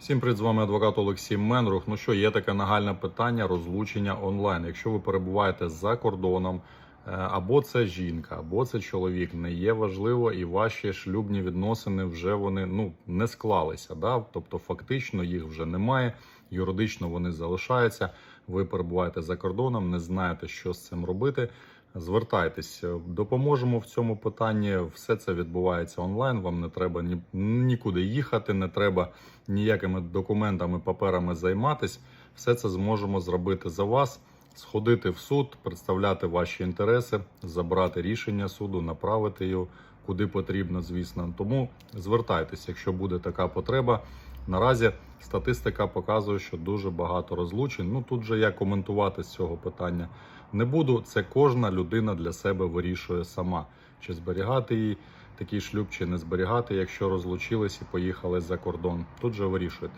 Всім привіт, з вами адвокат Олексій Менрух. Ну що, є таке нагальне питання розлучення онлайн. Якщо ви перебуваєте за кордоном, е, або це жінка, або це чоловік, не є важливо, і ваші шлюбні відносини вже вони ну не склалися. Да? Тобто, фактично їх вже немає. Юридично вони залишаються. Ви перебуваєте за кордоном, не знаєте, що з цим робити. Звертайтесь, допоможемо в цьому питанні. Все це відбувається онлайн. Вам не треба ні, нікуди їхати, не треба ніякими документами, паперами займатись. Все це зможемо зробити за вас, сходити в суд, представляти ваші інтереси, забрати рішення суду, направити його куди потрібно, звісно. Тому звертайтеся, якщо буде така потреба. Наразі статистика показує, що дуже багато розлучень. Ну тут же я коментувати з цього питання не буду. Це кожна людина для себе вирішує сама, чи зберігати її такий шлюб, чи не зберігати, якщо розлучились і поїхали за кордон. Тут же вирішуєте.